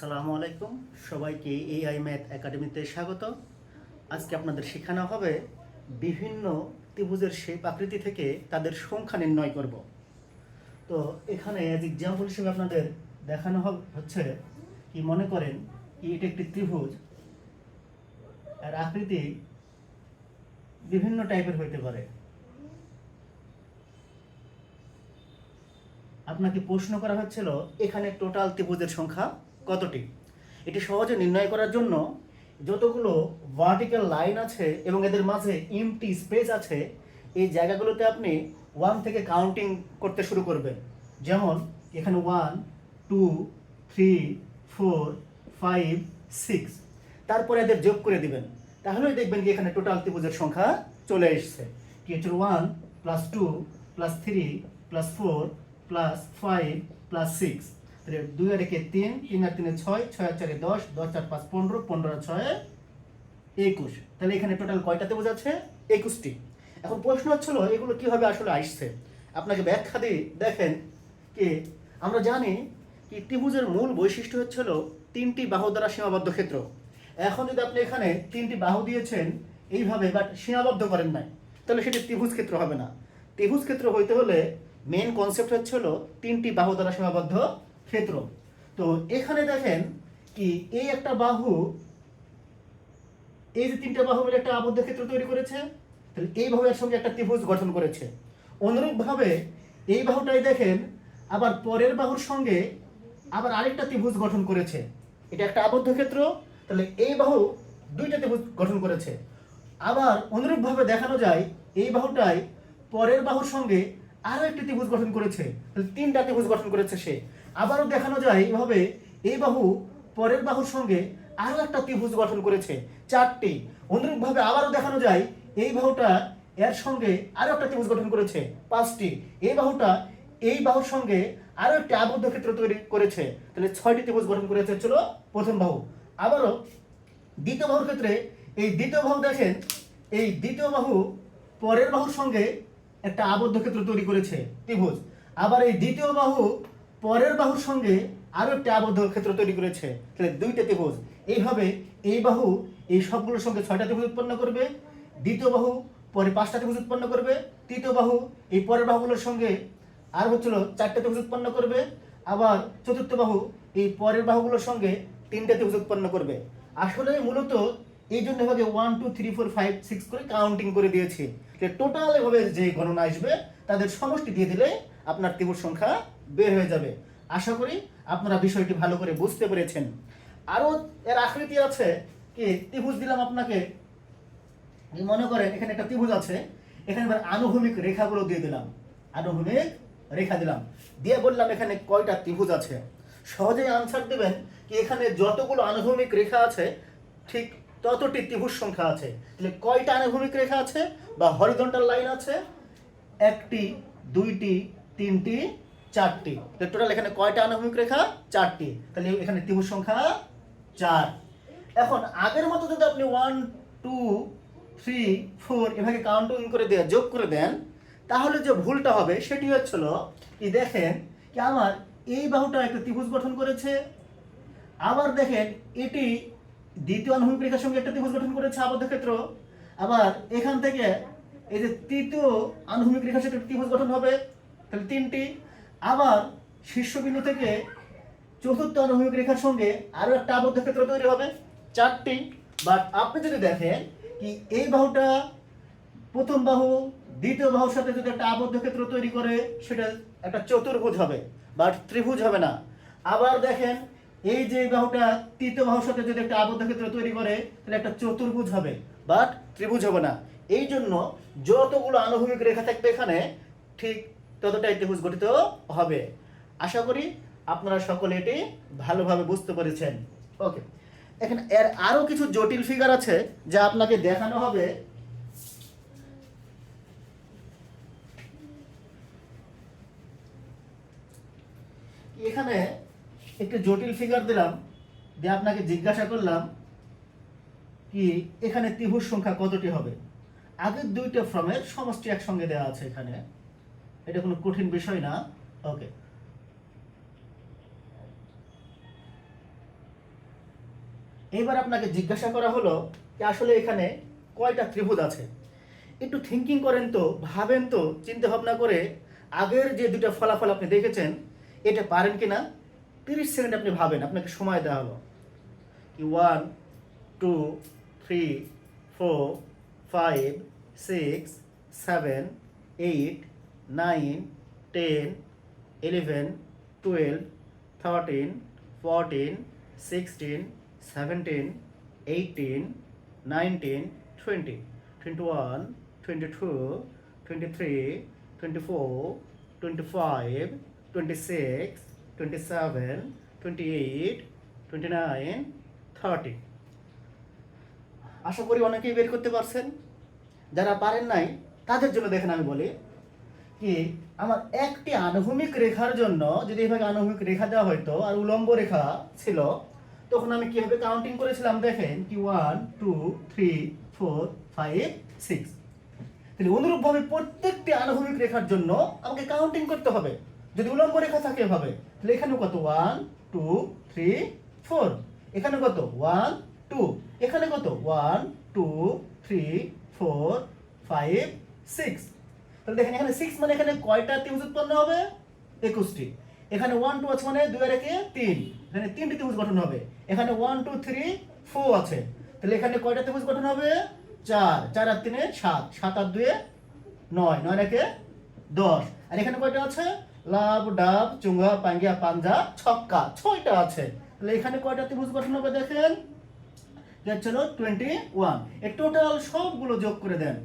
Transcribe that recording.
আসসালামু আলাইকুম। সবাইকে এআই ম্যাথ একাডেমিতে স্বাগত। আজকে আপনাদের শেখানো হবে বিভিন্ন ত্রিভুজের শেপ আকৃতি থেকে তাদের সংখ্যা নির্ণয় করব। তো এখানে অ্যাজ এক্সাম্পল হিসেবে আপনাদের দেখানো হচ্ছে কি মনে করেন কি এটা একটি ত্রিভুজ, আর আকৃতি বিভিন্ন টাইপের হইতে পারে। আপনাকে প্রশ্ন করা হচ্ছিল, এখানে টোটাল ত্রিভুজের সংখ্যা কতটি? এটি সহজে নির্ণয় করার জন্য যতগুলো ভার্টিক্যাল লাইন আছে এবং এদের মাঝে ইমটি স্পেস আছে, এই জায়গাগুলোতে আপনি ওয়ান থেকে কাউন্টিং করতে শুরু করবেন। যেমন এখানে one two three four five six তারপরে এদের যোগ করে দিবেন। তাহলেই দেখবেন কি এখানে টোটাল ত্রিভুজের সংখ্যা চলে এসছে। কি হচ্ছে? One plus two plus three plus four plus five plus six দুই আর একে তিন তিন আর তিনে ছয় ছয় আর চারে দশ দশ চার পাঁচ পনেরো পনেরো ছয় একুশ। তাহলে এখানে টোটাল কয়টা ত্রিভুজ আছে একুশটি। এখন প্রশ্ন হচ্ছিল, এগুলো কীভাবে আসলে আসছে? আপনাকে ব্যাখ্যা দিই দেখেন কি, আমরা জানি কি ত্রিভুজের মূল বৈশিষ্ট্য হচ্ছিল তিনটি বাহু দ্বারা সীমাবদ্ধ ক্ষেত্র। এখন যদি আপনি এখানে তিনটি বাহু দিয়েছেন এইভাবে বাট সীমাবদ্ধ করেন নাই, তাহলে সেটি ত্রিভুজ ক্ষেত্র হবে না। ত্রিভুজ ক্ষেত্র হইতে হলে মেন কনসেপ্ট হচ্ছিল তিনটি বাহু দ্বারা সীমাবদ্ধ ক্ষেত্র। তো এখানে দেখেন কি, এই একটা বাহু, এই যে তিনটা বাহু মিলে একটা আবদ্ধ ক্ষেত্র তৈরি করেছে, তাহলে এই বাহুর সঙ্গে একটা ত্রিভুজ গঠন করেছে। অনুরূপভাবে এই বাহুটাই দেখেন, আবার পরের বাহুর সঙ্গে আবার আরেকটা ত্রিভুজ গঠন করেছে। এটা একটা আবদ্ধ ক্ষেত্র, তাহলে এই বাহু দুইটা ত্রিভুজ গঠন করেছে। আবার অনুরূপভাবে দেখানো যায়, এই বাহুটাই পরের বাহুর সঙ্গে আরও একটি ত্রিভুজ গঠন করেছে, তাহলে তিনটা ত্রিভুজ গঠন করেছে সে। আবারও দেখানো যায় এইভাবে এই বাহু পরের বাহুর সঙ্গে আরও একটা ত্রিভুজ গঠন করেছে, চারটি। অনুরূপভাবে আবারও দেখানো যায় এই বাহুটা এর সঙ্গে আরও একটা ত্রিভুজ গঠন করেছে, পাঁচটি। এই বাহুটা এই বাহুর সঙ্গে আরও একটি আবদ্ধ ক্ষেত্র তৈরি করেছে, তাহলে ছয়টি ত্রিভুজ গঠন করেছে ছিল প্রথম বাহু। আবারও দ্বিতীয় বাহুর ক্ষেত্রে এই দ্বিতীয় বাহু দেখেন, এই দ্বিতীয় বাহু পরের বাহুর সঙ্গে একটা আবদ্ধ ক্ষেত্র তৈরি করেছে, ত্রিভুজ। আবার এই দ্বিতীয় বাহু পরের বাহুর সঙ্গে আরও একটা আবদ্ধ ক্ষেত্র তৈরি করেছে। তাহলে দুইটা ত্রিভুজ। এইভাবে এই বাহু এই সবগুলোর সঙ্গে ছয়টা ত্রিভুজ উৎপন্ন করবে, দ্বিতীয় বাহু পরে পাঁচটা ত্রিভুজ উৎপন্ন করবে, তৃতীয় বাহু এই পরের বাহুগুলোর সঙ্গে আর হচ্ছিল চারটা ত্রিভুজ উৎপন্ন করবে, আবার চতুর্থ বাহু এই পরের বাহুগুলোর সঙ্গে তিনটা ত্রিভুজ উৎপন্ন করবে। আসলে মূলত এই জন্য এভাবে one two three four five six করে কাউন্টিং করে দিয়েছি। টোটাল এভাবে যে গণনা আসবে, তাদের সমষ্টি দিয়ে দিলে আপনার ত্রিভুজ সংখ্যা বের হয়ে যাবে। আশা করি আপনারা বিষয়টি ভালো করে বুঝতে পেরেছেন। আরও এর আকৃতি আছে কি? ত্রিভুজ দিলাম আপনাকে। মনে করেন এখানে একটা ত্রিভুজ আছে। এখানে এবার আনুভূমিক রেখাগুলো দিয়ে দিলাম। আনুভূমিক রেখা দিলাম। দিয়ে বললাম এখানে কয়টা ত্রিভুজ আছে? সহজেই আনসার দেবেন কি এখানে যতগুলো আনুভূমিক রেখা আছে, ঠিক ততটি ত্রিভুজ সংখ্যা আছে। তাহলে কয়টা আনুভূমিক রেখা আছে বা হরিজন্টাল লাইন আছে? একটি, দুইটি, তিনটি চারটি। টোটাল এখানে কয়টা আনুভূমিক রেখা? চারটি। তাহলে এখানে ত্রিভুজ সংখ্যা চার। এখন আগের মতো যদি আপনি ওয়ান টু থ্রি ফোর এভাবে কাউন্টিং করে দেন যোগ করে দেন, তাহলে যে ভুলটা হবে, সেটি হচ্ছিল কি দেখেন কি আমার এই বাহুটা একটা ত্রিভুজ গঠন করেছে, আবার দেখেন এটি দ্বিতীয় আনুভূমিক রেখার সঙ্গে একটা ত্রিভুজ গঠন করেছে আবদ্ধ ক্ষেত্র, আবার এখান থেকে এই যে তৃতীয় আনুভূমিক রেখার সাথে ত্রিভুজ গঠন হবে, তাহলে তিনটি আবার শীর্ষবিন্দু থেকে চতুর্থ আনুভূমিক রেখার সঙ্গে আরও একটা আবদ্ধ ক্ষেত্র তৈরি হবে, চারটি। বাট আপনি যদি দেখেন কি এই বাহুটা প্রথম বাহু, দ্বিতীয় বাহুর সাথে যদি একটা আবদ্ধ ক্ষেত্র তৈরি করে, সেটা একটা চতুর্ভুজ হবে বাট ত্রিভুজ হবে না। আবার দেখেন এই যে বাহুটা তৃতীয় বাহুর সাথে যদি একটা আবদ্ধ ক্ষেত্র তৈরি করে, তাহলে একটা চতুর্ভুজ হবে বাট ত্রিভুজ হবে না। এই জন্য যতগুলো আনুভূমিক রেখা থাকবে এখানে, ঠিক ততটাই ত্রিভুজ গঠিত হবে। আশা করি আপনারা সকলে এটি ভালোভাবে বুঝতে পেরেছেন। ওকে, এখানে এর আরও কিছু জটিল ফিগার আছে যা আপনাকে দেখানো হবে। এখানে একটু জটিল ফিগার দিলাম, দিয়ে আপনাকে জিজ্ঞাসা করলাম কি এখানে ত্রিভুজ সংখ্যা কতটি হবে? আগের দুইটা ফর্মের সমষ্টি একসঙ্গে দেওয়া আছে এখানে। এটা কোনো কঠিন বিষয় না। ওকে এইবার আপনাকে জিজ্ঞাসা করা হলো যে আসলে এখানে কয়টা ত্রিভুজ আছে। একটু থিঙ্কিং করেন তো, ভাবেন তো, চিন্তা ভাবনা করে আগের যে দুটো ফলাফল আপনি দেখেছেন, এটা পারেন কি না তিরিশ সেকেন্ড আপনি ভাবেন, আপনাকে সময় দেওয়া হলো। কি one two three four five six seven eight nine, ten, eleven, twelve, thirteen, fourteen, sixteen, seventeen, eighteen, nineteen, twenty. Twenty one, twenty two, twenty three, twenty four, twenty five, twenty six, twenty seven, twenty eight, twenty nine, thirty. আশা করি অনেকেই বের করতে পারছেন। যারা পারেন নাই, তাদের জন্য দেখেন আমি বলি কি? আমার একটি আনুভূমিক রেখার জন্য যদি এভাবে আনুভূমিক রেখা দেওয়া হতো আর উলম্ব রেখা ছিল, তখন আমি কীভাবে কাউন্টিং করেছিলাম দেখেন? কি one two three four five six তাহলে অনুরূপভাবে প্রত্যেকটি আনুভূমিক রেখার জন্য আমাকে কাউন্টিং করতে হবে। যদি উলম্ব রেখা থাকে এভাবে, তাহলে এখানে কত? ওয়ান টু থ্রি ফোর এখানে কত? ওয়ান টু এখানে কত? One two three four five six তাহলে দেখেন, এখানে সিক্স মানে এখানে কয়টা ত্রিভুজ উৎপন্ন হবে? একুশটি। এখানে ওয়ান টু আছে মানে দুই আর একে তিন। এখানে তিনটি ত্রিভুজ গঠন হবে। এখানে ওয়ান টু থ্রি ফোর আছে। তাহলে এখানে কয়টা ত্রিভুজ গঠন হবে? চার। চার আর তিনে সাত। সাত আর দুয়ে নয়। নয় রেখে দশ। আর এখানে কয়টা আছে? লাভ, ডাব, চুঙ্গা, পাঙ্গিয়া, পাঞ্জা, ছক্কা ছয়টা আছে। তাহলে এখানে কয়টা ত্রিভুজ গঠন হবে দেখেন? টোয়েন্টি ওয়ান টোটাল সবগুলো যোগ করে দেন।